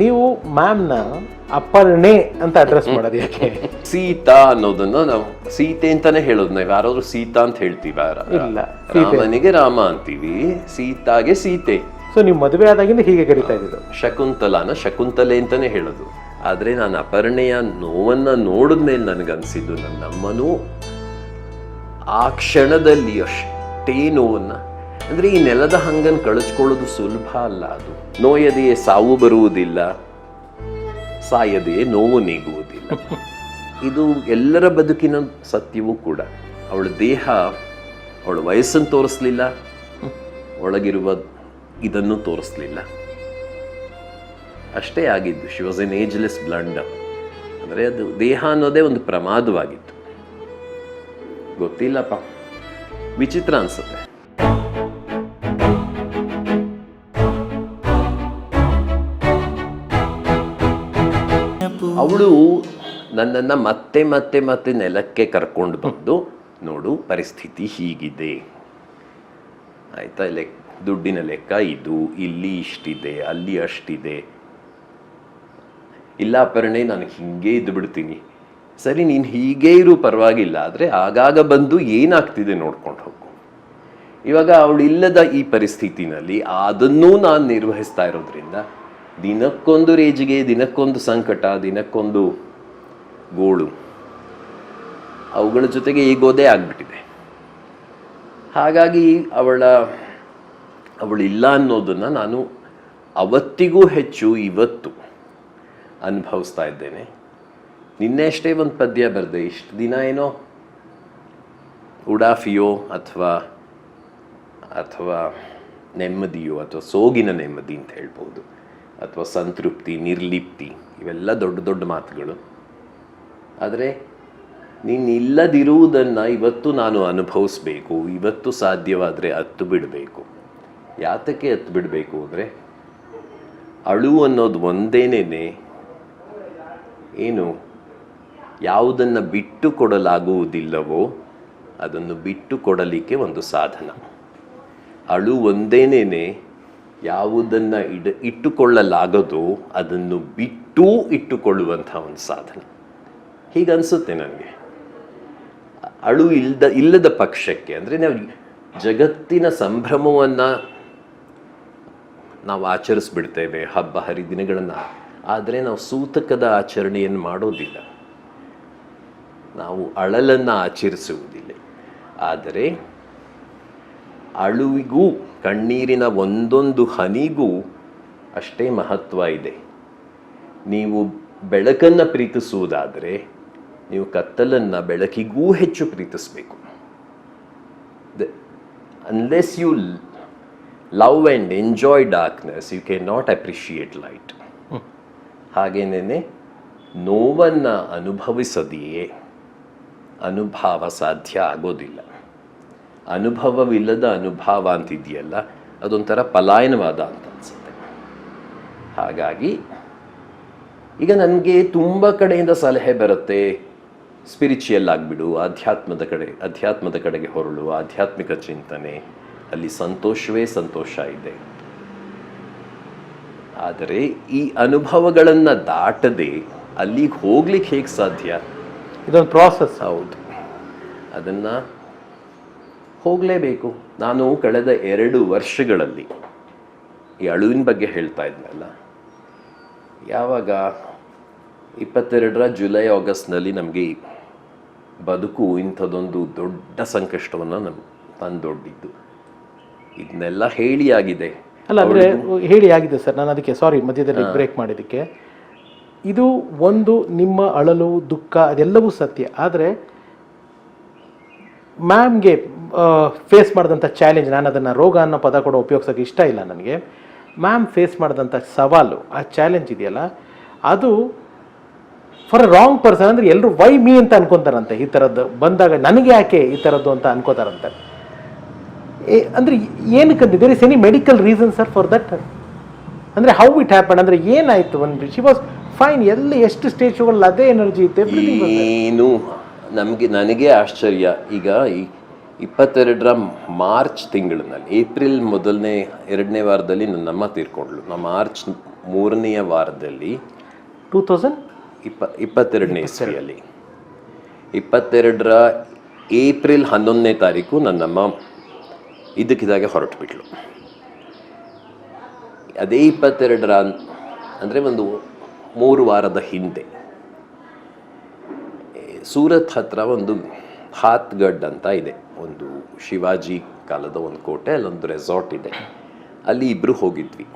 ನೀವು ಮ್ಯಾಮ್ನ ಅಪ್ಪರ್ಣೆ ಅಂತ ಅಡ್ರೆಸ್ ಮಾಡೋದು ಯಾಕೆ? ಸೀತಾ ಅನ್ನೋದನ್ನ ನಾವು ಸೀತೆ ಅಂತಾನೆ ಹೇಳೋದು. ನಾವು ಯಾರಾದ್ರು ಸೀತಾ ಅಂತ ಹೇಳ್ತೀವ ಇಲ್ಲ, ರಾಮನಿಗೆ ರಾಮ ಅಂತೀವಿ ಸೀತಾಗೆ ಸೀತೆ. ಸೊ ನೀವು ಮದುವೆ ಆದಾಗಿಂದ ಹೀಗೆ ಕರಿತಾ ಇದ್ದಿದ್ದು ಶಕುಂತಲಾನ ಶಕುಂತಲೆ ಅಂತಾನೆ ಹೇಳೋದು. ಆದ್ರೆ ನಾನು ಅಪರ್ಣೆಯ ನೋವನ್ನ ನೋಡಿದ್ಮೇಲೆ ನನಗನ್ಸಿದ್ದು ನನ್ನ ಅಮ್ಮನೂ ಆ ಕ್ಷಣದಲ್ಲಿ ಅಷ್ಟೇ ನೋವನ್ನ ಅಂದ್ರೆ ಈ ನೆಲದ ಹಂಗನ್ ಕಳಿಸ್ಕೊಳ್ಳೋದು ಸುಲಭ ಅಲ್ಲ ಅದು. ನೋಯದೆಯೇ ಸಾವು ಬರುವುದಿಲ್ಲ, ಸಾಯದೆಯೇ ನೋವು ನೀಗುವುದಿಲ್ಲ. ಇದು ಎಲ್ಲರ ಬದುಕಿನ ಸತ್ಯವೂ ಕೂಡ. ಅವಳ ದೇಹ ಅವಳ ವಯಸ್ಸನ್ನು ತೋರಿಸ್ಲಿಲ್ಲ, ಒಳಗಿರುವ ಇದನ್ನು ತೋರಿಸ್ಲಿಲ್ಲ. ಅಷ್ಟೇ ಆಗಿದ್ದು she was an ageless blond ಅಂದರೆ ಅದು ದೇಹ ಅನ್ನೋದೇ ಒಂದು ಪ್ರಮಾದವಾಗಿತ್ತು. ಗೊತ್ತಿಲ್ಲಪ್ಪ. ವಿಚಿತ್ರ ಅನ್ಸುತ್ತೆ. ಅವಳು ನನ್ನನ್ನು ಮತ್ತೆ ಮತ್ತೆ ಮತ್ತೆ ನೆಲಕ್ಕೆ ಕರ್ಕೊಂಡು ಬಂದು, ನೋಡು, ಪರಿಸ್ಥಿತಿ ಹೀಗಿದೆ. ಆಯ್ತಾ? ಲೆಕ್ ದುಡ್ಡಿನ ಲೆಕ್ಕ ಇದು, ಇಲ್ಲಿ ಇಷ್ಟಿದೆ, ಅಲ್ಲಿ ಅಷ್ಟಿದೆ. ಇಲ್ಲ ಅಪರ್ಣೆ, ನಾನು ಹೀಗೆ ಇದ್ದು ಬಿಡ್ತೀನಿ. ಸರಿ, ನೀನು ಹೀಗೇ ಇರು, ಪರವಾಗಿಲ್ಲ. ಆದರೆ ಆಗಾಗ ಬಂದು ಏನಾಗ್ತಿದೆ ನೋಡ್ಕೊಂಡು ಹೋಗು. ಇವಾಗ ಅವಳಿಲ್ಲದ ಈ ಪರಿಸ್ಥಿತಿನಲ್ಲಿ ಅದನ್ನೂ ನಾನು ನಿರ್ವಹಿಸ್ತಾ ಇರೋದ್ರಿಂದ ದಿನಕ್ಕೊಂದು ರೇಜಿಗೆ, ದಿನಕ್ಕೊಂದು ಸಂಕಟ, ದಿನಕ್ಕೊಂದು ಗೋಳು. ಅವುಗಳ ಜೊತೆಗೆ ಈಗೋದೇ ಆಗ್ಬಿಟ್ಟಿದೆ. ಹಾಗಾಗಿ ಅವಳ ಅವಳಿಲ್ಲ ಅನ್ನೋದನ್ನು ನಾನು ಅವತ್ತಿಗೂ ಹೆಚ್ಚು ಇವತ್ತು ಅನುಭವಿಸ್ತಾ ಇದ್ದೇನೆ. ನಿನ್ನೆ ಅಷ್ಟೇ ಒಂದು ಪದ್ಯ ಬರೆದೆ, ಇಷ್ಟು ದಿನ ಏನೋ ಉಡಾಫಿಯೋ ಅಥವಾ ಅಥವಾ ನೆಮ್ಮದಿಯೋ ಅಥವಾ ಸೋಗಿನ ನೆಮ್ಮದಿ ಅಂತ ಹೇಳ್ಬೋದು. ಅಥವಾ ಸಂತೃಪ್ತಿ, ನಿರ್ಲಿಪ್ತಿ, ಇವೆಲ್ಲ ದೊಡ್ಡ ದೊಡ್ಡ ಮಾತುಗಳು. ಆದರೆ ನೀನಿಲ್ಲದಿರುವುದನ್ನು ಇವತ್ತು ನಾನು ಅನುಭವಿಸ್ಬೇಕು, ಇವತ್ತು ಸಾಧ್ಯವಾದರೆ ಹತ್ತು ಬಿಡಬೇಕು. ಯಾತಕ್ಕೆ ಹತ್ತು ಬಿಡಬೇಕು ಅಂದರೆ, ಅಳು ಅನ್ನೋದು ಒಂದೇನೇ ಏನು, ಯಾವುದನ್ನು ಬಿಟ್ಟು ಕೊಡಲಾಗುವುದಿಲ್ಲವೋ, ಅದನ್ನು ಬಿಟ್ಟು ಕೊಡಲಿಕ್ಕೆ ಒಂದು ಸಾಧನ. ಅಳು ಒಂದೇನೇನೆ ಯಾವುದನ್ನು ಇಡ, ಇಟ್ಟುಕೊಳ್ಳಲಾಗದು ಅದನ್ನು ಬಿಟ್ಟು ಇಟ್ಟುಕೊಳ್ಳುವಂಥ ಒಂದು ಸಾಧನ. ಹೀಗನ್ಸುತ್ತೆ ನನಗೆ. ಅಳು ಇಲ್ಲದ ಇಲ್ಲದ ಪಕ್ಷಕ್ಕೆ, ಅಂದರೆ ನಾವು ಜಗತ್ತಿನ ಸಂಭ್ರಮವನ್ನು ನಾವು ಆಚರಿಸ್ಬಿಡ್ತೇವೆ, ಹಬ್ಬ, ಹರಿದಿನಗಳನ್ನು. ಆದರೆ ನಾವು ಸೂತಕದ ಆಚರಣೆಯನ್ನು ಮಾಡೋದಿಲ್ಲ. ನಾವು ಅಳಲನ್ನು ಆಚರಿಸುವುದಿಲ್ಲ. ಆದರೆ ಅಳುವಿಗೂ ಕಣ್ಣೀರಿನ ಒಂದೊಂದು ಹನಿಗೂ ಅಷ್ಟೇ ಮಹತ್ವ ಇದೆ. ನೀವು ಬೆಳಕನ್ನು ಪ್ರೀತಿಸುವುದಾದರೆ ನೀವು ಕತ್ತಲನ್ನು ಬೆಳಕಿಗೂ ಹೆಚ್ಚು ಪ್ರೀತಿಸಬೇಕು. Unless you love and enjoy darkness you can not appreciate light ಹಾಗೇನೇ ನೋವನ್ನು ಅನುಭವಿಸದೆಯೇ ಅನುಭವ ಸಾಧ್ಯ ಆಗೋದಿಲ್ಲ. ಅನುಭವವಿಲ್ಲದ ಅನುಭವ ಅಂತಿದೆಯಲ್ಲ ಅದೊಂಥರ ಪಲಾಯನವಾದ ಅಂತ ಅನ್ಸುತ್ತೆ. ಹಾಗಾಗಿ ಈಗ ನನಗೆ ತುಂಬ ಕಡೆಯಿಂದ ಸಲಹೆ ಬರುತ್ತೆ ಸ್ಪಿರಿಚುಯಲ್ ಆಗಿಬಿಡು ಆಧ್ಯಾತ್ಮದ ಕಡೆ ಅಧ್ಯಾತ್ಮದ ಕಡೆಗೆ ಹೊರಳು ಆಧ್ಯಾತ್ಮಿಕ ಚಿಂತನೆ ಅಲ್ಲಿ ಸಂತೋಷವೇ ಸಂತೋಷ ಇದೆ. ಆದರೆ ಈ ಅನುಭವಗಳನ್ನು ದಾಟದೆ ಅಲ್ಲಿಗೆ ಹೋಗ್ಲಿಕ್ಕೆ ಹೇಗೆ ಸಾಧ್ಯ? ಇದೊಂದು ಪ್ರಾಸೆಸ್ ಹೌದು. ಅದನ್ನು ಹೋಗಲೇಬೇಕು. ನಾನು ಕಳೆದ ಎರಡು ವರ್ಷಗಳಲ್ಲಿ ಈ ಅಳುವಿನ ಬಗ್ಗೆ ಹೇಳ್ತಾ ಇದ್ನಲ್ಲ ಯಾವಾಗ ಇಪ್ಪತ್ತೆರಡರ ಜುಲೈ ಆಗಸ್ಟ್ನಲ್ಲಿ ನಮಗೆ ಬದುಕು ಇಂಥದ್ದೊಂದು ದೊಡ್ಡ ಸಂಕಷ್ಟವನ್ನು ನಮ್ಗೆ ತಂದೊಡ್ಡಿದ್ದು ಇದನ್ನೆಲ್ಲ ಹೇಳಿ ಆಗಿದೆ. ಅಲ್ಲ ಅಂದರೆ ಹೇಳಿ ಆಗಿದೆ ಸರ್ ನಾನು ಅದಕ್ಕೆ ಸಾರಿ ಮಧ್ಯದಲ್ಲಿ ಬ್ರೇಕ್ ಮಾಡಿದ್ದಕ್ಕೆ. ಇದು ಒಂದು ನಿಮ್ಮ ಅಳಲು ದುಃಖ ಅದೆಲ್ಲವೂ ಸತ್ಯ. ಆದರೆ ಮ್ಯಾಮ್ಗೆ ಫೇಸ್ ಮಾಡಿದಂಥ ಚಾಲೆಂಜ್ ನಾನು ಅದನ್ನು ರೋಗ ಅನ್ನೋ ಪದ ಕೂಡ ಉಪಯೋಗಿಸೋಕೆ ಇಷ್ಟ ಇಲ್ಲ ನನಗೆ. ಮ್ಯಾಮ್ ಫೇಸ್ ಮಾಡಿದಂಥ ಸವಾಲು, ಆ ಚಾಲೆಂಜ್ ಇದೆಯಲ್ಲ, ಅದು ಫಾರ್ ಅ ರಾಂಗ್ ಪರ್ಸನ್ ಅಂದರೆ ಎಲ್ಲರೂ ವೈ ಮೀ ಅಂತ ಅನ್ಕೊತಾರಂತೆ. ಈ ಥರದ್ದು ಬಂದಾಗ ನನಗೆ ಯಾಕೆ ಈ ಥರದ್ದು ಅಂತ ಅನ್ಕೋತಾರಂತೆ. ಅಂದರೆ ಏನಕ್ಕೆ there is any medical reason sir for that ಅಂದರೆ ಹೌ ಇಟ್ ಹ್ಯಾಪನ್ ಅಂದರೆ ಏನಾಯಿತು? ಒಂದು ಶಿ ವಾಸ್ ಫೈನ್ ಎಲ್ಲಿ ಎಷ್ಟು ಸ್ಟೇಜ್ಗಳಲ್ಲಿ ಅದೇ ಎನರ್ಜಿ ಇತ್ತು? ಏನು, ನಮಗೆ, ನನಗೆ ಆಶ್ಚರ್ಯ. ಈಗ ಈ ಇಪ್ಪತ್ತೆರಡರ ಮಾರ್ಚ್ ತಿಂಗಳಿನಲ್ಲಿ ಏಪ್ರಿಲ್ ಮೊದಲನೇ ಎರಡನೇ ವಾರದಲ್ಲಿ ನನ್ನಮ್ಮ ತೀರ್ಕೊಂಡ್ಳು ನಾ ಮಾರ್ಚ್ ಮೂರನೆಯ ವಾರದಲ್ಲಿ ಟೂ ತೌಸಂಡ್ ಇಪ್ಪ ಇಪ್ಪತ್ತೆರಡನೇ ಇಸ್ವಿಯಲ್ಲಿ. ಇಪ್ಪತ್ತೆರಡರ ಏಪ್ರಿಲ್ ಹನ್ನೊಂದನೇ ತಾರೀಕು ನನ್ನಮ್ಮ ಇದಕ್ಕಿದಾಗೆ ಹೊರಟು ಬಿಟ್ಲು ಅದೇ ಇಪ್ಪತ್ತೆರಡರ ಅಂದರೆ ಒಂದು ಮೂರು ವಾರದ ಹಿಂದೆ ಸೂರತ್ ಹತ್ರ ಒಂದು ಹಾತ್ಗಡ್ ಅಂತ ಇದೆ. ಒಂದು ಶಿವಾಜಿ ಕಾಲದ ಒಂದು ಕೋಟೆ, ಅಲ್ಲೊಂದು ರೆಸಾರ್ಟ್ ಇದೆ. ಅಲ್ಲಿ ಇಬ್ಬರು ಹೋಗಿದ್ವಿ.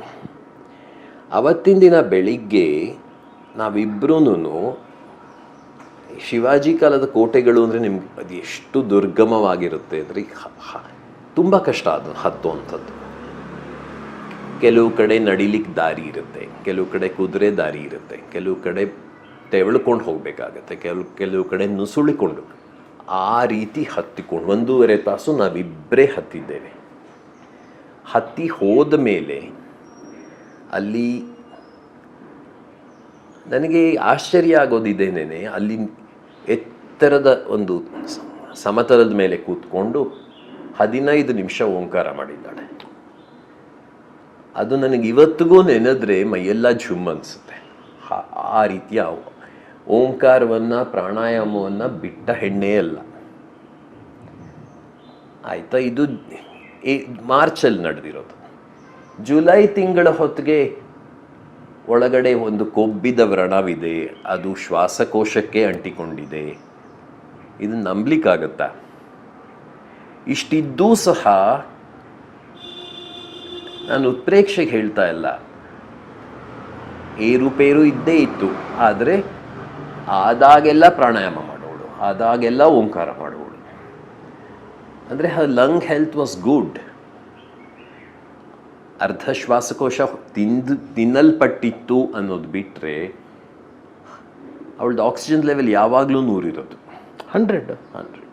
ಅವತ್ತಿನ ದಿನ ಬೆಳಿಗ್ಗೆ ನಾವಿಬ್ಬರೂ ಶಿವಾಜಿ ಕಾಲದ ಕೋಟೆಗಳು ಅಂದರೆ ನಿಮ್ಗೆ ಅದು ಎಷ್ಟು ದುರ್ಗಮವಾಗಿರುತ್ತೆ ಅಂದರೆ ತುಂಬ ಕಷ್ಟ ಅದು ಹತ್ತುವಂಥದ್ದು. ಕೆಲವು ಕಡೆ ನಡಿಲಿಕ್ಕೆ ದಾರಿ ಇರುತ್ತೆ, ಕೆಲವು ಕಡೆ ಕುದುರೆ ದಾರಿ ಇರುತ್ತೆ, ಕೆಲವು ಕಡೆ ತೆವಳ್ಕೊಂಡು ಹೋಗಬೇಕಾಗತ್ತೆ ಕೆಲವು ಕೆಲವು ಕಡೆ ನುಸುಳಿಕೊಂಡು. ಆ ರೀತಿ ಹತ್ತಿಕೊಂಡು ಒಂದೂವರೆ ತಾಸು ನಾವಿಬ್ಬರೇ ಹತ್ತಿದ್ದೇವೆ. ಹತ್ತಿ ಹೋದ ಮೇಲೆ ಅಲ್ಲಿ ನನಗೆ ಆಶ್ಚರ್ಯ ಆಗೋದಿದ್ದೇನೆ ಅಲ್ಲಿ ಎತ್ತರದ ಒಂದು ಸಮತಲದ ಮೇಲೆ ಕೂತ್ಕೊಂಡು ಹದಿನೈದು ನಿಮಿಷ ಓಂಕಾರ ಮಾಡಿದ್ದಾಳೆ. ಅದು ನನಗೆ ಇವತ್ತಿಗೂ ನೆನೆದ್ರೆ ಮೈಯೆಲ್ಲ ಝುಮ್ ಅನಿಸುತ್ತೆ. ಆ ರೀತಿಯ ಓಂಕಾರವನ್ನು, ಪ್ರಾಣಾಯಾಮವನ್ನು ಬಿಟ್ಟ ಹೆಣ್ಣೇ ಅಲ್ಲ. ಆಯಿತಾ? ಇದು ಮಾರ್ಚಲ್ಲಿ ನಡೆದಿರೋದು. ಜುಲೈ ತಿಂಗಳ ಹೊತ್ತಿಗೆ ಒಳಗಡೆ ಒಂದು ಕೊಬ್ಬಿದ ವ್ರಣವಿದೆ. ಅದು ಶ್ವಾಸಕೋಶಕ್ಕೆ ಅಂಟಿಕೊಂಡಿದೆ. ಇದು ನಂಬಲಿಕ್ಕಾಗತ್ತಾ? ಇಷ್ಟಿದ್ದೂ ಸಹ ನಾನು ಉತ್ಪ್ರೇಕ್ಷೆಗೆ ಹೇಳ್ತಾ ಇಲ್ಲ. ಏರುಪೇರು ಇದ್ದೇ ಇತ್ತು. ಆದರೆ ಆದಾಗೆಲ್ಲ ಪ್ರಾಣಾಯಾಮ ಮಾಡೋಳು ಆದಾಗೆಲ್ಲ ಓಂಕಾರ ಮಾಡೋಳು. ಅಂದರೆ ಲಂಗ್ ಹೆಲ್ತ್ ವಾಸ್ ಗುಡ್ ಅರ್ಧ ಶ್ವಾಸಕೋಶ ತಿಂದು ತಿನ್ನಲ್ಪಟ್ಟಿತ್ತು ಅನ್ನೋದು ಬಿಟ್ಟರೆ ಅವಳದ್ದು ಆಕ್ಸಿಜನ್ ಲೆವೆಲ್ ಯಾವಾಗಲೂ ನೂರಿರೋದು. ಹಂಡ್ರೆಡ್ ಹಂಡ್ರೆಡ್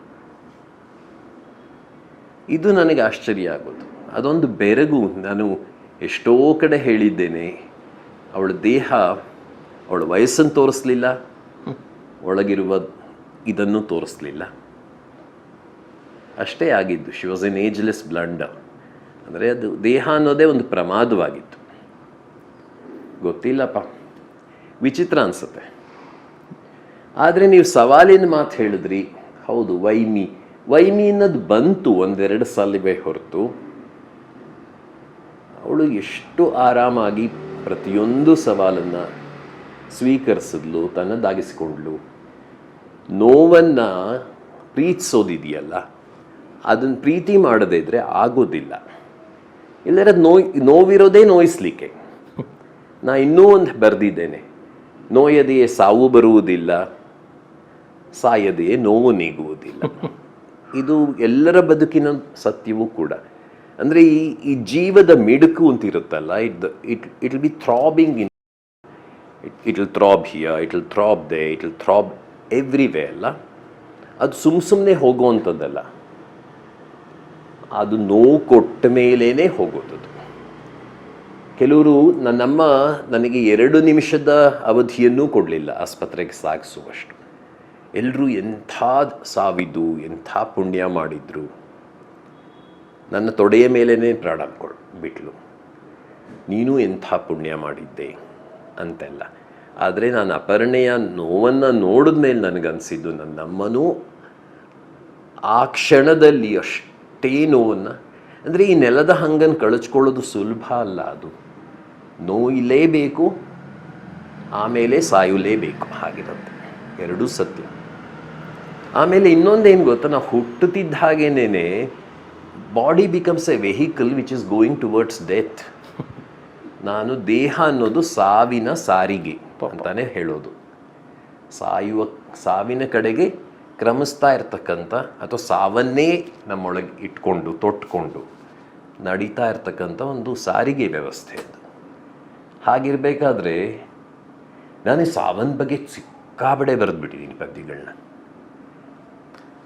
ಇದು ನನಗೆ ಆಶ್ಚರ್ಯ ಆಗೋದು. ಅದೊಂದು ಬೆರಗು ನಾನು ಎಷ್ಟೋ ಕಡೆ ಹೇಳಿದ್ದೇನೆ ಅವಳ ದೇಹ ಅವಳ ವಯಸ್ಸನ್ನು ತೋರಿಸ್ಲಿಲ್ಲ. ಒಳಗಿರುವ ಇದನ್ನು ತೋರಿಸ್ಲಿಲ್ಲ. ಅಷ್ಟೇ ಆಗಿದ್ದು she was an ageless blunder ಅಂದರೆ ಅದು ದೇಹ ಅನ್ನೋದೇ ಒಂದು ಪ್ರಮಾದವಾಗಿತ್ತು. ಗೊತ್ತಿಲ್ಲಪ್ಪ. ವಿಚಿತ್ರ ಅನಿಸುತ್ತೆ. ಆದರೆ ನೀವು ಸವಾಲಿನ ಮಾತು ಹೇಳಿದ್ರಿ. ಹೌದು ವೈಮಿ ವೈಮಿ ಅನ್ನೋದು ಬಂತು ಒಂದೆರಡು ಸಲವೇ ಹೊರತು. ಅವಳು ಎಷ್ಟು ಆರಾಮಾಗಿ ಪ್ರತಿಯೊಂದು ಸವಾಲನ್ನು ಸ್ವೀಕರಿಸಿದ್ಲು ತನ್ನದಾಗಿಸಿಕೊಂಡ್ಲು ನೋವನ್ನು ಪ್ರೀತಿಸೋದಿದೆಯಲ್ಲ ಅದನ್ನು ಪ್ರೀತಿ ಮಾಡದೇ ಇದ್ರೆ ಆಗೋದಿಲ್ಲ. ಇಲ್ಲದ್ರೆ ನೋಯ್, ನೋವಿರೋದೇ ನೋಯಿಸ್ಲಿಕ್ಕೆ. ನಾ ಇನ್ನೂ ಒಂದು ಬರೆದಿದ್ದೇನೆ. ನೋಯದೆಯೇ ಸಾವು ಬರುವುದಿಲ್ಲ, ಸಾಯದೆಯೇ ನೋವು ನೀಗುವುದಿಲ್ಲ. ಇದು ಎಲ್ಲರ ಬದುಕಿನ ಸತ್ಯವೂ ಕೂಡ. ಅಂದರೆ ಈ ಈ ಜೀವದ ಮಿಡುಕು ಅಂತ ಇರುತ್ತಲ್ಲ it it it will be throbbing in, it will throb here it will throb there, it will throb every way ಅಲ್ಲ? ಅದು ಸುಮ್ ಸುಮ್ಮನೆ ಹೋಗುವಂಥದ್ದಲ್ಲ. ಅದು ನೋವು ಕೊಟ್ಟ ಮೇಲೇ ಹೋಗೋದದು ಕೆಲವರು ನನ್ನಮ್ಮ ನನಗೆ ಎರಡು ನಿಮಿಷದ ಅವಧಿಯನ್ನೂ ಕೊಡಲಿಲ್ಲ, ಆಸ್ಪತ್ರೆಗೆ ಸಾಗಿಸುವಷ್ಟು. ಎಲ್ಲರೂ ಎಂಥ ಸಾವಿದ್ದು, ಎಂಥ ಪುಣ್ಯ ಮಾಡಿದ್ರು. ನನ್ನ ತೊಡೆಯ ಮೇಲೇ ಪ್ರಾಣ ಕೊಡ್ ಬಿಟ್ಲು. ನೀನು ಎಂಥ ಪುಣ್ಯ ಮಾಡಿದ್ದೆ ಅಂತೆಲ್ಲ. ಆದರೆ ನಾನು ಅಪರ್ಣೆಯ ನೋವನ್ನು ನೋಡಿದ ಮೇಲೆ ನನಗನ್ಸಿದ್ದು ನನ್ನಮ್ಮನೂ ಆ ಕ್ಷಣದಲ್ಲಿ ಅಷ್ಟೇ ನೋವನ್ನು, ಅಂದರೆ ಈ ನೆಲದ ಹಂಗನ್ನು ಕಳಚ್ಕೊಳ್ಳೋದು ಸುಲಭ ಅಲ್ಲ ಅದು. ನೋಯಿಲೇಬೇಕು ಆಮೇಲೆ ಸಾಯಲೇಬೇಕು ಹಾಗಿರುತ್ತೆ ಎರಡೂ ಸತ್ಯ. ಆಮೇಲೆ ಇನ್ನೊಂದೇನು ಗೊತ್ತಾ? ನಾವು ಹುಟ್ಟುತ್ತಿದ್ದ ಹಾಗೇನೇ body becomes a vehicle which is going towards death ನಾನು ದೇಹ ಅನ್ನೋದು ಸಾವಿನ ಸಾರಿಗೆ. ಅಂತಾನೆ ಹೇಳೋದು. ಸಾಯುವ ಸಾವಿನ ಕಡೆಗೆ ಕ್ರಮಿಸ್ತಾ ಇರ್ತಕ್ಕಂಥ ಅಥವಾ ಸಾವನ್ನೇ ನಮ್ಮೊಳಗೆ ಇಟ್ಕೊಂಡು ತೊಟ್ಕೊಂಡು ನಡೀತಾ ಇರ್ತಕ್ಕಂಥ ಒಂದು ಸಾರಿಗೆ ವ್ಯವಸ್ಥೆ ಅದು. ಹಾಗಿರಬೇಕಾದ್ರೆ ನಾನು ಸಾವನ್ ಬಗ್ಗೆ ಸಿಕ್ಕಾಬಡೆ ಬರೆದ್ಬಿಟ್ಟಿದ್ದೀನಿ ಪದ್ಯಗಳನ್ನ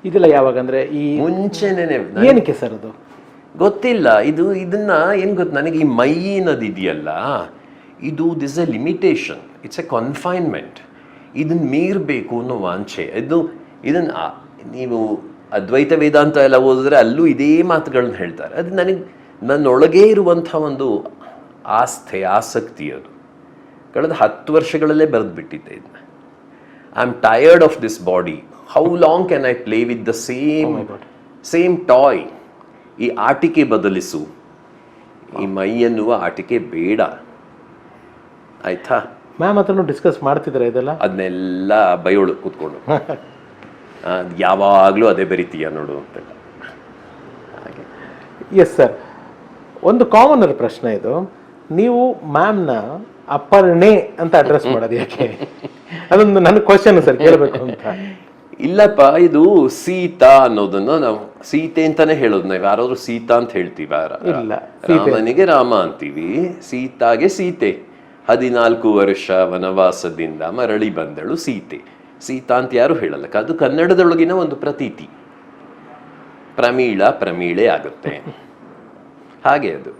ಇದೆಲ್ಲ ಯಾವಾಗ ಅಂದರೆ ಈ ಮುಂಚೆನೇ ಏನಕ್ಕೆ ಸರ್ ಅದು? ಗೊತ್ತಿಲ್ಲ. ಇದು ಇದನ್ನ ಏನು ಗೊತ್ತು? ನನಗೆ ಈ ಮೈ ಅನ್ನೋದು ಇದೆಯಲ್ಲ ಇದು this a limitation it's a confinement ಇದನ್ನು ಮೀರಬೇಕು ಅನ್ನೋ ವಾಂಛೆ. ಇದು ಇದನ್ನು ನೀವು ಅದ್ವೈತ ವೇದಾಂತ ಎಲ್ಲ ಓದಿದ್ರೆ ಅಲ್ಲೂ ಇದೇ ಮಾತುಗಳನ್ನ ಹೇಳ್ತಾರೆ. ಅದು ನನಗೆ ನನ್ನೊಳಗೇ ಇರುವಂಥ ಒಂದು ಆಸ್ಥೆ ಆಸಕ್ತಿ ಅದು. ಕಳೆದ ಹತ್ತು ವರ್ಷಗಳಲ್ಲೇ ಬರೆದು ಬಿಟ್ಟಿದ್ದೆ ಇದನ್ನ I am tired of this body how long can I play with the same same toy ಈ ಆಟಿಕೆ ಬದಲಿಸು. ಈ ಮೈ ಎನ್ನುವ ಆಟಿಕೆ ಬೇಡ. ಆಯ್ತಾ? ಮ್ಯಾಮ್ ಹತ್ರನೂ ಡಿಸ್ಕಸ್ ಮಾಡ್ತಿದ್ರೆ ಇದೆಲ್ಲ? ಅದನ್ನೆಲ್ಲ ಬಯೋಳು ಕೂತ್ಕೊಂಡು. ಯಾವಾಗಲೂ ಅದೇ ಬರಿತೀಯ ನೋಡು ಅಂತ ಹಾಗೆ. ಎಸ್ ಸರ್ ಒಂದು ಕಾಮನರ್ ಪ್ರಶ್ನೆ ಇದು. ನೀವು ಮ್ಯಾಮ್ನ ಅಪ್ಪರ್ಣೆ ಅಂತ ಅಡ್ರೆಸ್ ಮಾಡೋದು ಯಾಕೆ? ಅದೊಂದು ನನ್ನ ಕ್ವಶನ್ ಸರ್ ಕೇಳಬೇಕು ಅಂತ. ಇಲ್ಲಪ್ಪ ಇದು ಸೀತಾ ಅನ್ನೋದನ್ನ ನಾವು ಸೀತೆ ಅಂತಾನೆ ಹೇಳೋದು. ನಾವು ಯಾರಾದ್ರೂ ಸೀತಾ ಅಂತ ಹೇಳ್ತೀವಿ. ರಾಮನಿಗೆ ರಾಮ ಅಂತೀವಿ ಸೀತಾಗೆ ಸೀತೆ. ಹದಿನಾಲ್ಕು ವರ್ಷ ವನವಾಸದಿಂದ ಮರಳಿ ಬಂದಳು ಸೀತೆ. ಸೀತಾ ಅಂತ ಯಾರು ಹೇಳಲ್ಲ ಅದು ಕನ್ನಡದೊಳಗಿನ ಒಂದು ಪ್ರತೀತಿ. ಪ್ರಮೀಳ ಪ್ರಮೀಳೆ ಆಗುತ್ತೆ. ಹಾಗೆ ಅದು.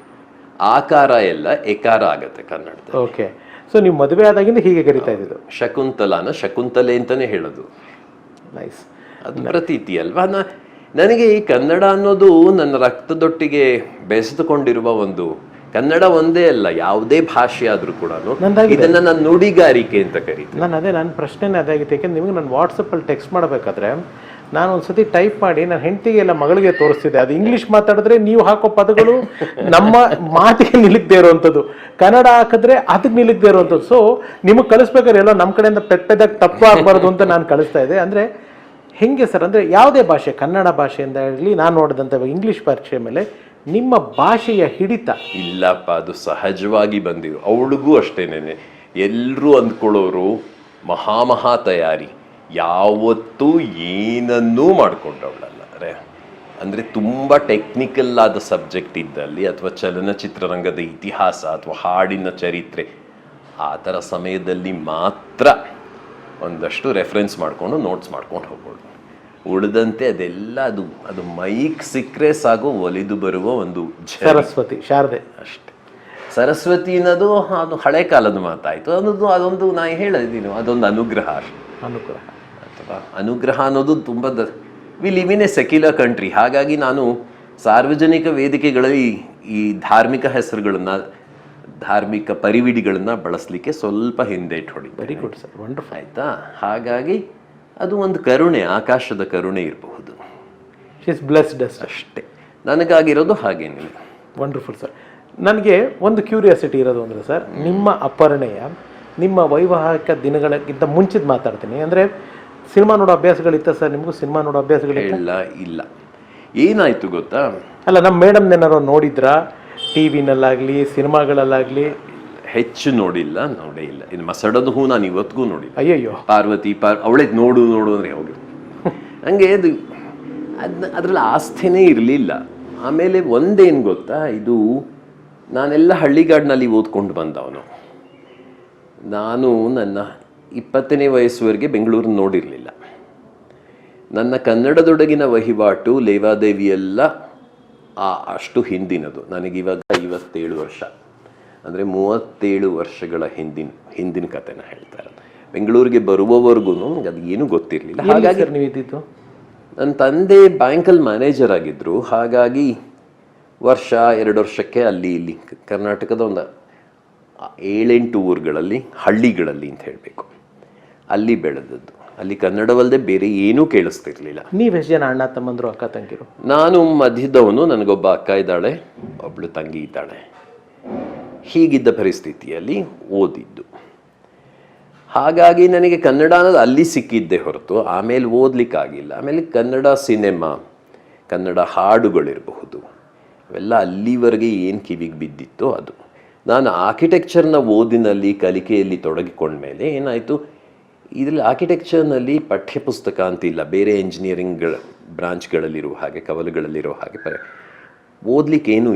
ಆಕಾರ ಎಲ್ಲ ಎಕಾರ ಆಗುತ್ತೆ ಕನ್ನಡದ ಓಕೆ ಸೊ ನೀವು ಮದುವೆ ಆದಾಗಿಂದ ಹೀಗೆ ಕರಿತಾ ಇದ್ದಿದ್ದು. ಶಕುಂತಲಾನ ಶಕುಂತಲೆ ಅಂತಾನೆ ಹೇಳೋದು. ನೈಸ್ ಅದು ಪ್ರತೀತಿ ಅಲ್ವಾ? ನನಗೆ ಈ ಕನ್ನಡ ಅನ್ನೋದು ನನ್ನ ರಕ್ತದೊಟ್ಟಿಗೆ ಬೆಸೆದುಕೊಂಡಿರುವ ಒಂದು ಕನ್ನಡ ಒಂದೇ ಅಲ್ಲ ಯಾವುದೇ ಭಾಷೆ ಆದರೂ ಕೂಡ. ಇದನ್ನ ನಾನು ನುಡಿಗಾರಿಕೆ ಅಂತ ಕರೀತೀನಿ. ನಾನು ಅದೇ ನನ್ನ ಪ್ರಶ್ನೆನೇ ಅದಾಗಿತ್ತು ಯಾಕೆಂದ್ರೆ ನಿಮಗೆ ನಾನು ವಾಟ್ಸಪ್ಪಲ್ಲಿ ಟೆಕ್ಸ್ಟ್ ಮಾಡಬೇಕಾದ್ರೆ ನಾನು ಒಂದ್ಸತಿ ಟೈಪ್ ಮಾಡಿ ನನ್ನ ಹೆಂಡತಿಗೆ ಎಲ್ಲ ಮಗಳಿಗೆ ತೋರಿಸ್ತಿದ್ದೆ. ಅದು ಇಂಗ್ಲಿಷ್ ಮಾತಾಡಿದ್ರೆ ನೀವು ಹಾಕೋ ಪದಗಳು ನಮ್ಮ ಮಾತಿಗೆ ನಿಲ್ಲದೆ ಇರುವಂಥದ್ದು. ಕನ್ನಡ ಹಾಕಿದ್ರೆ ಅದಕ್ಕೆ ನಿಲ್ಲದೆ ಇರುವಂಥದ್ದು. ಸೊ ನಿಮಗೆ ಕಳಿಸ್ಬೇಕಾದ್ರೆ ಎಲ್ಲ ನಮ್ಮ ಕಡೆಯಿಂದ ಪೆಪ್ಪೆದಾಗ ತಪ್ಪು ಆಗಬಾರ್ದು ಅಂತ ನಾನು ಕಳಿಸ್ತಾ ಇದ್ದೆ. ಅಂದರೆ ಹೆಂಗೆ ಸರ್ ಅಂದರೆ ಯಾವುದೇ ಭಾಷೆ ಕನ್ನಡ ಭಾಷೆಯಿಂದ ಇರಲಿ ನಾನು ನೋಡಿದಂಥ ಇಂಗ್ಲೀಷ್ ಭಾಷೆ ಮೇಲೆ ನಿಮ್ಮ ಭಾಷೆಯ ಹಿಡಿತ. ಇಲ್ಲಪ್ಪ, ಅದು ಸಹಜವಾಗಿ ಬಂದಿರು. ಅವಳಿಗೂ ಅಷ್ಟೇನೆ ಎಲ್ಲರೂ ಅಂದ್ಕೊಳ್ಳೋರು ಮಹಾ ಮಹಾ ತಯಾರಿ ಯಾವತ್ತೂ ಏನನ್ನೂ ಮಾಡಿಕೊಂಡವಳಲ್ಲ. ರೇ, ಅಂದರೆ ತುಂಬ ಟೆಕ್ನಿಕಲ್ ಆದ ಸಬ್ಜೆಕ್ಟ್ ಇದ್ದಲ್ಲಿ ಅಥವಾ ಚಲನಚಿತ್ರರಂಗದ ಇತಿಹಾಸ ಅಥವಾ ಹಾಡಿನ ಚರಿತ್ರೆ, ಆ ಥರ ಸಮಯದಲ್ಲಿ ಮಾತ್ರ ಒಂದಷ್ಟು ರೆಫರೆನ್ಸ್ ಮಾಡಿಕೊಂಡು ನೋಟ್ಸ್ ಮಾಡ್ಕೊಂಡು ಹೋಗೋದು ಉಳಿದಂತೆ ಅದೆಲ್ಲ ಅದು ಅದು ಮೈಕ್ ಸಿಕ್ಕರೆ ಸಾಕು ಒಲಿದು ಬರುವ ಒಂದು ಸರಸ್ವತಿ ಶಾರದೆ. ಅಷ್ಟೆ. ಸರಸ್ವತಿ ಅನ್ನೋದು ಅದು ಹಳೆ ಕಾಲದ ಮಾತಾಯ್ತು. ಅದೊಂದು ಅದೊಂದು ನಾ ಹೇಳಿದೀನಿ ಅದೊಂದು ಅನುಗ್ರಹ ಅಷ್ಟೆ. ಅನುಗ್ರಹ. ಅಥವಾ ಅನುಗ್ರಹ ಅನ್ನೋದು ತುಂಬ the we live in a secular country ಹಾಗಾಗಿ ನಾನು ಸಾರ್ವಜನಿಕ ವೇದಿಕೆಗಳಲ್ಲಿ ಈ ಧಾರ್ಮಿಕ ಹೆಸರುಗಳನ್ನ ಧಾರ್ಮಿಕ ಪರಿವಿಡಿಗಳನ್ನ ಬಳಸಲಿಕ್ಕೆ ಸ್ವಲ್ಪ ಹಿಂದೇಟು ಹೊಡಿ ವೆರಿ ಗುಡ್ ಸರ್ ವಂಡರ್ಫುಲ್ ಆಯ್ತಾ? ಹಾಗಾಗಿ ಅದು ಒಂದು ಕರುಣೆ ಆಕಾಶದ ಕರುಣೆ ಇರಬಹುದು. ಇಸ್ ಬ್ಲೆಸ್ಡ್ ಅಷ್ಟೇ. ನನಗಾಗಿರೋದು ಹಾಗೇನಿಲ್ಲ ವಂಡರ್ಫುಲ್ ಸರ್ ನನಗೆ ಒಂದು ಕ್ಯೂರಿಯಾಸಿಟಿ ಇರೋದು ಅಂದರೆ ಸರ್ ನಿಮ್ಮ ಅಪರ್ಣೆಯ ನಿಮ್ಮ ವೈವಾಹಿಕ ದಿನಗಳಕ್ಕಿಂತ ಮುಂಚಿತ ಮಾತಾಡ್ತೀನಿ. ಅಂದರೆ ಸಿನಿಮಾ ನೋಡೋ ಅಭ್ಯಾಸಗಳಿತ್ತ ಸರ್ ನಿಮಗೂ ಸಿನಿಮಾ ನೋಡೋ ಅಭ್ಯಾಸಗಳು ಇಲ್ಲ ಇಲ್ಲ. ಏನಾಯಿತು ಗೊತ್ತಾ? ಅಲ್ಲ ನಮ್ಮ ಮೇಡಮ್ನೇನಾರು ನೋಡಿದ್ರಾ? ಟಿ ವಿನಲ್ಲಾಗಲಿ ಸಿನಿಮಾಗಳಲ್ಲಾಗಲಿ ಹೆಚ್ಚು ನೋಡಿಲ್ಲ ನೋಡೇ ಇಲ್ಲ. ಇನ್ನು ಮಸಡದ ಹೂ ನಾನು ಇವತ್ತಿಗೂ ನೋಡಿಲ್ಲ. ಅಯ್ಯಯ್ಯೋ. ಪಾರ್ವತಿ ಪಾರ್ ಅವಳೇ ನೋಡು ನೋಡು ಅಂದರೆ ಹೋಗಿ ಹಂಗೆ ಅದು ಅದನ್ನ ಅದ್ರಲ್ಲಿ ಆಸ್ಥೆನೇ ಇರಲಿಲ್ಲ. ಆಮೇಲೆ ಒಂದೇನು ಗೊತ್ತಾ ಇದು ನಾನೆಲ್ಲ ಹಳ್ಳಿಗಾಡಿನಲ್ಲಿ ಓದ್ಕೊಂಡು ಬಂದವನು. ನಾನು ನನ್ನ ಇಪ್ಪತ್ತನೇ ವಯಸ್ಸುವರೆಗೆ ಬೆಂಗಳೂರನ್ನ ನೋಡಿರಲಿಲ್ಲ. ನನ್ನ ಕನ್ನಡದೊಡಗಿನ ವಹಿವಾಟು ಲೇವಾದೇವಿಯೆಲ್ಲ ಆ ಅಷ್ಟು ಹಿಂದಿನದು. ನನಗಿವಾಗ ಐವತ್ತೇಳು ವರ್ಷ. ಅಂದರೆ ಮೂವತ್ತೇಳು ವರ್ಷಗಳ ಹಿಂದಿನ ಹಿಂದಿನ ಕಥೆನ ಹೇಳ್ತಾ ಇರೋದು. ಬೆಂಗಳೂರಿಗೆ ಬರುವವರೆಗೂ ನನಗೆ ಅದು ಏನೂ ಗೊತ್ತಿರಲಿಲ್ಲ. ಹಾಗಾಗಿ ನೀವು ಇದ್ದಿತ್ತು ನನ್ನ ತಂದೆ ಬ್ಯಾಂಕಲ್ಲಿ ಮ್ಯಾನೇಜರ್ ಆಗಿದ್ದರು ಹಾಗಾಗಿ ವರ್ಷ ಎರಡು ವರ್ಷಕ್ಕೆ ಅಲ್ಲಿ ಇಲ್ಲಿ ಕರ್ನಾಟಕದ ಒಂದು ಏಳೆಂಟು ಊರುಗಳಲ್ಲಿ ಹಳ್ಳಿಗಳಲ್ಲಿ ಅಂತ ಹೇಳಬೇಕು. ಅಲ್ಲಿ ಬೆಳೆದದ್ದು. ಅಲ್ಲಿ ಕನ್ನಡವಲ್ಲದೆ ಬೇರೆ ಏನೂ ಕೇಳಿಸ್ತಿರ್ಲಿಲ್ಲ. ನೀವು ಎಷ್ಟು ಜನ ಅಣ್ಣ ತಮ್ಮಂದರು ಅಕ್ಕ ತಂಗಿರು? ನಾನು ಮಧ್ಯದವನು ನನಗೊಬ್ಬ ಅಕ್ಕ ಇದ್ದಾಳೆ ಒಬ್ಬಳು ತಂಗಿ ಇದ್ದಾಳೆ. ಹೀಗಿದ್ದ ಪರಿಸ್ಥಿತಿಯಲ್ಲಿ ಓದಿದ್ದು. ಹಾಗಾಗಿ ನನಗೆ ಕನ್ನಡ ಅನ್ನೋದು ಅಲ್ಲಿ ಸಿಕ್ಕಿದ್ದೆ ಹೊರತು ಆಮೇಲೆ ಓದಲಿಕ್ಕಾಗಿಲ್ಲ. ಆಮೇಲೆ ಕನ್ನಡ ಸಿನಿಮಾ, ಕನ್ನಡ ಹಾಡುಗಳಿರಬಹುದು ಅವೆಲ್ಲ ಅಲ್ಲಿವರೆಗೆ ಏನು ಕಿವಿಗೆ ಬಿದ್ದಿತ್ತೋ ಅದು. ನಾನು ಆರ್ಕಿಟೆಕ್ಚರ್ನ ಓದಿನಲ್ಲಿ ಕಲಿಕೆಯಲ್ಲಿ ತೊಡಗಿಕೊಂಡ ಮೇಲೆ ಏನಾಯಿತು, ಇದರಲ್ಲಿ ಆರ್ಕಿಟೆಕ್ಚರ್ನಲ್ಲಿ ಪಠ್ಯಪುಸ್ತಕ ಅಂತಿಲ್ಲ, ಬೇರೆ ಇಂಜಿನಿಯರಿಂಗ್ಗಳ ಬ್ರಾಂಚ್ಗಳಲ್ಲಿರುವ ಹಾಗೆ, ಕವಲುಗಳಲ್ಲಿರೋ ಹಾಗೆ ಪ ಓದಲಿಕ್ಕೆ ಏನೂ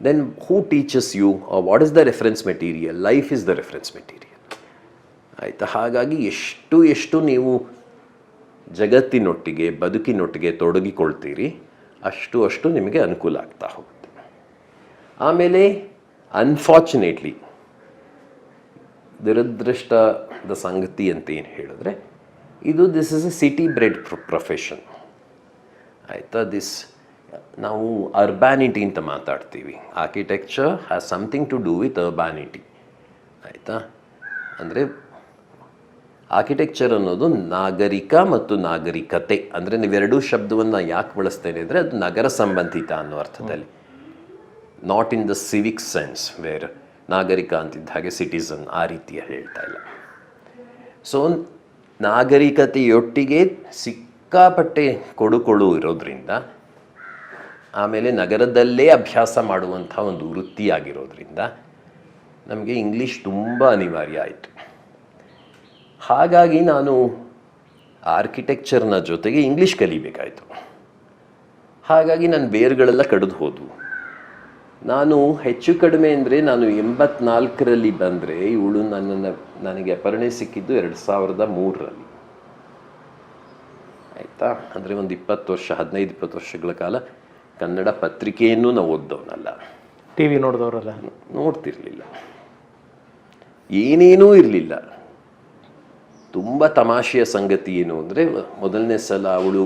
ಇಲ್ಲ then who teaches you what is the reference material life is the reference material ಆಯಿತಾ? ಹಾಗಾಗಿ ಎಷ್ಟು ಎಷ್ಟು ನೀವು ಜಗತ್ತಿನೊಟ್ಟಿಗೆ, ಬದುಕಿನೊಟ್ಟಿಗೆ ತೊಡಗಿಕೊಳ್ತೀರಿ, ಅಷ್ಟು ಅಷ್ಟು ನಿಮಗೆ ಅನುಕೂಲ ಆಗ್ತಾ ಹೋಗುತ್ತೆ. ಆಮೇಲೆ ಅನ್ಫಾರ್ಚುನೇಟ್ಲಿ ದುರದೃಷ್ಟದ ಸಂಗತಿ ಅಂತ ಏನು ಹೇಳಿದ್ರೆ, ಇದು this is a city bred profession ಆಯಿತಾ? ದಿಸ್ ನಾವು ಅರ್ಬ್ಯಾನಿಟಿ ಅಂತ ಮಾತಾಡ್ತೀವಿ. Architecture has something to do with urbanity ಆಯಿತಾ? ಅಂದರೆ ಆರ್ಕಿಟೆಕ್ಚರ್ ಅನ್ನೋದು ನಾಗರಿಕ ಮತ್ತು ನಾಗರಿಕತೆ. ಅಂದರೆ ನೀವೆರಡೂ ಶಬ್ದವನ್ನು ಯಾಕೆ ಬಳಸ್ತೇನೆ ಅಂದರೆ ಅದು ನಗರ ಸಂಬಂಧಿತ ಅನ್ನೋ ಅರ್ಥದಲ್ಲಿ. Not in the civic sense where ನಾಗರಿಕ ಅಂತಿದ್ದ ಹಾಗೆ ಸಿಟಿಸನ್ ಆ ರೀತಿಯ ಹೇಳ್ತಾ ಇಲ್ಲ. ಸೊ ನಾಗರಿಕತೆಯೊಟ್ಟಿಗೆ ಸಿಕ್ಕಾಪಟ್ಟೆ ಕೊಡುಕೊಳು ಇರೋದ್ರಿಂದ ಆಮೇಲೆ ನಗರದಲ್ಲೇ ಅಭ್ಯಾಸ ಮಾಡುವಂಥ ಒಂದು ವೃತ್ತಿಯಾಗಿರೋದ್ರಿಂದ ನಮಗೆ ಇಂಗ್ಲೀಷ್ ತುಂಬ ಅನಿವಾರ್ಯ ಆಯಿತು. ಹಾಗಾಗಿ ನಾನು ಆರ್ಕಿಟೆಕ್ಚರ್ನ ಜೊತೆಗೆ ಇಂಗ್ಲೀಷ್ ಕಲಿಬೇಕಾಯಿತು. ಹಾಗಾಗಿ ನನ್ನ ಬೇರುಗಳೆಲ್ಲ ಕಡಿದು ಹೋದವು. ನಾನು ಹೆಚ್ಚು ಕಡಿಮೆ ಅಂದರೆ ನಾನು ಎಂಬತ್ನಾಲ್ಕರಲ್ಲಿ ಬಂದರೆ ಇವಳು ನನ್ನನ್ನು, ನನಗೆ ಅಪರಣೆ ಸಿಕ್ಕಿದ್ದು ಎರಡು ಸಾವಿರದ ಮೂರರಲ್ಲಿ. ಆಯಿತಾ? ಅಂದರೆ ಒಂದು ಇಪ್ಪತ್ತು ವರ್ಷ, ಹದಿನೈದು, ಇಪ್ಪತ್ತು ವರ್ಷಗಳ ಕಾಲ. ಕನ್ನಡ ಪತ್ರಿಕೆಯನ್ನು ನಾವು ಓದ್ದವನಲ್ಲ. T V ನೋಡಿದವರಲ್ಲ ನೋಡ್ತಿರ್ಲಿಲ್ಲ. ಏನೇನೂ ಇರಲಿಲ್ಲ. ತುಂಬ ತಮಾಷೆಯ ಸಂಗತಿ ಏನು ಅಂದರೆ ಮೊದಲನೇ ಸಲ ಅವಳು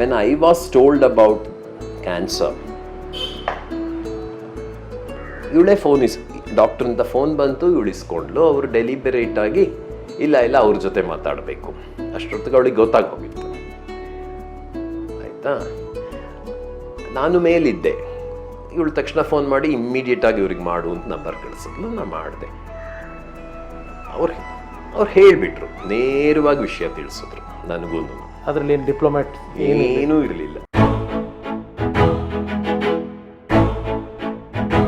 when I was told about cancer ಇವಳೇ ಫೋನ್ ಇಸ್ ಡಾಕ್ಟ್ರಿಂದ ಫೋನ್ ಬಂತು ಇವಳು ಇಸ್ಕೊಂಡ್ಲು ಅವರು ಡೆಲಿಬರೇಟ್ ಆಗಿ ಇಲ್ಲ ಇಲ್ಲ ಅವ್ರ ಜೊತೆ ಮಾತಾಡಬೇಕು. ಅಷ್ಟೊತ್ತಿಗೆ ಅವಳಿಗೆ ಗೊತ್ತಾಗಿ ಆಯಿತಾ ನಾನು ಮೇಲಿದ್ದೆ. ಇವಳು ತಕ್ಷಣ ಫೋನ್ ಮಾಡಿ ಇಮ್ಮಿಡಿಯೇಟ್ ಆಗಿ ಇವ್ರಿಗೆ ಮಾಡು ಅಂತ ನಂಬರ್ ಕಳಿಸಿದ್ಲು ನಾನು ಮಾಡಿದೆ. ಅವ್ರು ಅವ್ರು ಹೇಳಿಬಿಟ್ರು. ನೇರವಾಗಿ ವಿಷಯ ತಿಳಿಸಿದ್ರು. ನನಗೂ. ಅದರಲ್ಲಿ ಏನು ಡಿಪ್ಲೊಮ್ಯಾಟ್ ಏನೂ ಇರಲಿಲ್ಲ.